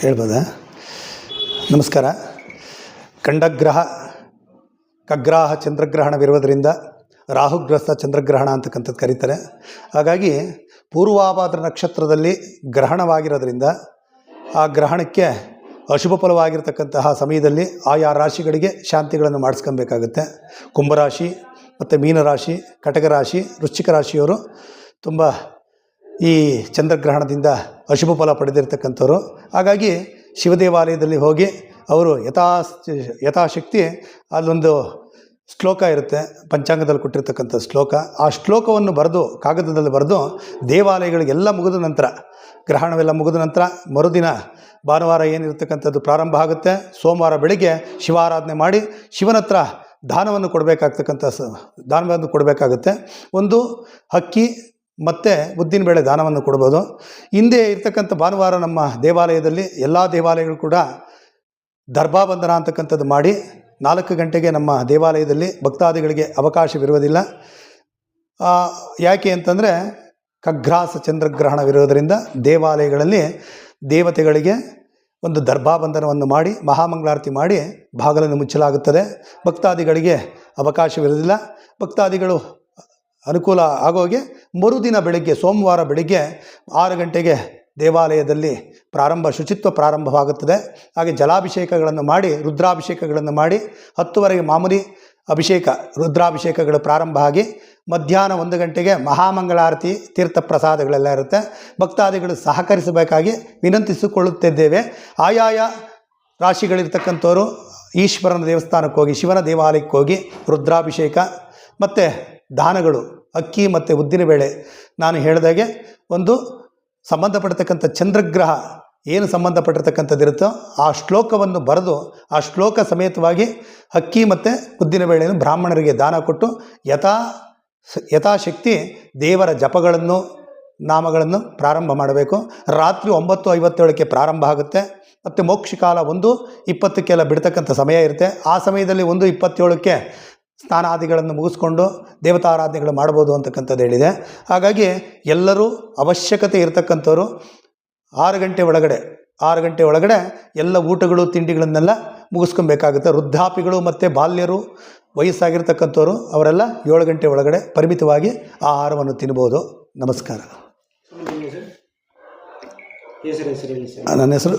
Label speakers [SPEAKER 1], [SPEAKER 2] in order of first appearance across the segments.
[SPEAKER 1] ಹೇಳ್ಬೋದಾ? ನಮಸ್ಕಾರ. ಖಂಡಗ್ರಹ ಖಗ್ರಾಹ ಚಂದ್ರಗ್ರಹಣವಿರುವುದರಿಂದ ರಾಹುಗ್ರಸ್ತ ಚಂದ್ರಗ್ರಹಣ ಅಂತಕ್ಕಂಥದ್ದು ಕರೀತಾರೆ. ಹಾಗಾಗಿ ಪೂರ್ವಾಭಾದ್ರ ನಕ್ಷತ್ರದಲ್ಲಿ ಗ್ರಹಣವಾಗಿರೋದ್ರಿಂದ ಆ ಗ್ರಹಣಕ್ಕೆ ಅಶುಭ ಫಲವಾಗಿರ್ತಕ್ಕಂತಹ ಸಮಯದಲ್ಲಿ ಆಯಾ ರಾಶಿಗಳಿಗೆ ಶಾಂತಿಗಳನ್ನು ಮಾಡಿಸ್ಕೊಬೇಕಾಗುತ್ತೆ. ಕುಂಭರಾಶಿ ಮತ್ತು ಮೀನರಾಶಿ ಕಟಕ ರಾಶಿ ವೃಶ್ಚಿಕ ರಾಶಿಯವರು ತುಂಬ ಈ ಚಂದ್ರಗ್ರಹಣದಿಂದ ಅಶುಭ ಫಲ ಪಡೆದಿರ್ತಕ್ಕಂಥವ್ರು. ಹಾಗಾಗಿ ಶಿವ ದೇವಾಲಯದಲ್ಲಿ ಹೋಗಿ ಅವರು ಯಥಾ ಯಥಾಶಕ್ತಿ ಅಲ್ಲೊಂದು ಶ್ಲೋಕ ಇರುತ್ತೆ, ಪಂಚಾಂಗದಲ್ಲಿ ಕೊಟ್ಟಿರ್ತಕ್ಕಂಥ ಶ್ಲೋಕ. ಆ ಶ್ಲೋಕವನ್ನು ಬರೆದು, ಕಾಗದದಲ್ಲಿ ಬರೆದು ದೇವಾಲಯಗಳಿಗೆಲ್ಲ ಮುಗಿದ ನಂತರ, ಗ್ರಹಣವೆಲ್ಲ ಮುಗಿದ ನಂತರ ಮರುದಿನ ಭಾನುವಾರ ಏನಿರ್ತಕ್ಕಂಥದ್ದು ಪ್ರಾರಂಭ ಆಗುತ್ತೆ. ಸೋಮವಾರ ಬೆಳಿಗ್ಗೆ ಶಿವಾರಾಧನೆ ಮಾಡಿ ಶಿವನ ಹತ್ರ ದಾನವನ್ನು ಕೊಡಬೇಕಾಗ್ತಕ್ಕಂಥ ಸ, ದಾನವನ್ನು ಕೊಡಬೇಕಾಗುತ್ತೆ. ಒಂದು ಹಕ್ಕಿ ಮತ್ತು ಉದ್ದಿನಬೇಳೆ ದಾನವನ್ನು ಕೊಡ್ಬೋದು. ಹಿಂದೆ ಇರ್ತಕ್ಕಂಥ ಭಾನುವಾರ ನಮ್ಮ ದೇವಾಲಯದಲ್ಲಿ ಎಲ್ಲ ದೇವಾಲಯಗಳು ಕೂಡ ದರ್ಭಾಬಂಧನ ಅಂತಕ್ಕಂಥದ್ದು ಮಾಡಿ ನಾಲ್ಕು ಗಂಟೆಗೆ ನಮ್ಮ ದೇವಾಲಯದಲ್ಲಿ ಭಕ್ತಾದಿಗಳಿಗೆ ಅವಕಾಶವಿರುವುದಿಲ್ಲ. ಯಾಕೆ ಅಂತಂದರೆ ಕಗ್ರಾಸ ಚಂದ್ರಗ್ರಹಣವಿರೋದರಿಂದ ದೇವಾಲಯಗಳಲ್ಲಿ ದೇವತೆಗಳಿಗೆ ಒಂದು ದರ್ಭಾಬಂಧನವನ್ನು ಮಾಡಿ, ಮಹಾಮಂಗಳಾರತಿ ಮಾಡಿ ಬಾಗಲನ್ನು ಮುಚ್ಚಲಾಗುತ್ತದೆ. ಭಕ್ತಾದಿಗಳಿಗೆ ಅವಕಾಶವಿರುವುದಿಲ್ಲ. ಭಕ್ತಾದಿಗಳು ಅನುಕೂಲ ಆಗೋಗೆ ಮರುದಿನ ಬೆಳಗ್ಗೆ, ಸೋಮವಾರ ಬೆಳಗ್ಗೆ ಆರು ಗಂಟೆಗೆ ದೇವಾಲಯದಲ್ಲಿ ಪ್ರಾರಂಭ, ಶುಚಿತ್ವ ಪ್ರಾರಂಭವಾಗುತ್ತದೆ. ಹಾಗೆ ಜಲಾಭಿಷೇಕಗಳನ್ನು ಮಾಡಿ, ರುದ್ರಾಭಿಷೇಕಗಳನ್ನು ಮಾಡಿ, ಹತ್ತುವರೆಗೆ ಮಾಮೂಲಿ ಅಭಿಷೇಕ, ರುದ್ರಾಭಿಷೇಕಗಳು ಪ್ರಾರಂಭ ಆಗಿ ಮಧ್ಯಾಹ್ನ ಒಂದು ಗಂಟೆಗೆ ಮಹಾಮಂಗಳಾರತಿ, ತೀರ್ಥ ಪ್ರಸಾದಗಳೆಲ್ಲ ಇರುತ್ತೆ. ಭಕ್ತಾದಿಗಳು ಸಹಕರಿಸಬೇಕಾಗಿ ವಿನಂತಿಸಿಕೊಳ್ಳುತ್ತಿದ್ದೇವೆ. ಆಯಾಯ ರಾಶಿಗಳಿರ್ತಕ್ಕಂಥವರು ಈಶ್ವರನ ದೇವಸ್ಥಾನಕ್ಕೆ ಹೋಗಿ ಶಿವನ ದೇವಾಲಯಕ್ಕೆ ಹೋಗಿ ರುದ್ರಾಭಿಷೇಕ, ಮತ್ತು ದಾನಗಳು. ಅಕ್ಕಿ ಮತ್ತು ಉದ್ದಿನಬೇಳೆ ನಾನು ಹೇಳಿದಾಗೆ ಒಂದು ಸಂಬಂಧಪಡ್ತಕ್ಕಂಥ ಚಂದ್ರಗ್ರಹ ಏನು ಸಂಬಂಧಪಟ್ಟಿರ್ತಕ್ಕಂಥದ್ದಿರುತ್ತೋ ಆ ಶ್ಲೋಕವನ್ನು ಬರೆದು ಆ ಶ್ಲೋಕ ಸಮೇತವಾಗಿ ಅಕ್ಕಿ ಮತ್ತು ಉದ್ದಿನಬೇಳೆಯನ್ನು ಬ್ರಾಹ್ಮಣರಿಗೆ ದಾನ ಕೊಟ್ಟು ಯಥಾ ಯಥಾಶಕ್ತಿ ದೇವರ ಜಪಗಳನ್ನು, ನಾಮಗಳನ್ನು ಪ್ರಾರಂಭ ಮಾಡಬೇಕು. ರಾತ್ರಿ ಒಂಬತ್ತು ಐವತ್ತೇಳಕ್ಕೆ ಪ್ರಾರಂಭ ಆಗುತ್ತೆ. ಮತ್ತು ಮೋಕ್ಷಕಾಲ ಒಂದು ಇಪ್ಪತ್ತಕ್ಕೆಲ್ಲ ಬಿಡ್ತಕ್ಕಂಥ ಸಮಯ ಇರುತ್ತೆ. ಆ ಸಮಯದಲ್ಲಿ ಒಂದು ಇಪ್ಪತ್ತೇಳಕ್ಕೆ ಸ್ನಾನಾದಿಗಳನ್ನು ಮುಗಿಸ್ಕೊಂಡು ದೇವತಾರಾಧನೆಗಳು ಮಾಡ್ಬೋದು ಅಂತಕ್ಕಂಥದ್ದು ಹೇಳಿದೆ. ಹಾಗಾಗಿ ಎಲ್ಲರೂ ಅವಶ್ಯಕತೆ ಇರತಕ್ಕಂಥವ್ರು ಆರು ಗಂಟೆ ಒಳಗಡೆ ಆರು ಗಂಟೆ ಒಳಗಡೆ ಎಲ್ಲ ಊಟಗಳು ತಿಂಡಿಗಳನ್ನೆಲ್ಲ ಮುಗಿಸ್ಕೊಬೇಕಾಗುತ್ತೆ. ವೃದ್ಧಾಪಿಗಳು ಮತ್ತು ಬಾಲ್ಯರು ವಯಸ್ಸಾಗಿರ್ತಕ್ಕಂಥವ್ರು ಅವರೆಲ್ಲ ಏಳು ಗಂಟೆ ಒಳಗಡೆ ಪರಿಮಿತವಾಗಿ ಆಹಾರವನ್ನು ತಿನ್ಬೋದು. ನಮಸ್ಕಾರ. ನನ್ನ ಹೆಸರು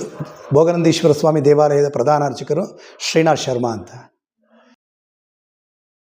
[SPEAKER 1] ಭೋಗನಂದೀಶ್ವರ ಸ್ವಾಮಿ ದೇವಾಲಯದ ಪ್ರಧಾನ ಅರ್ಚಕರು ಶ್ರೀನಾಥ್ ಶರ್ಮಾ ಅಂತ.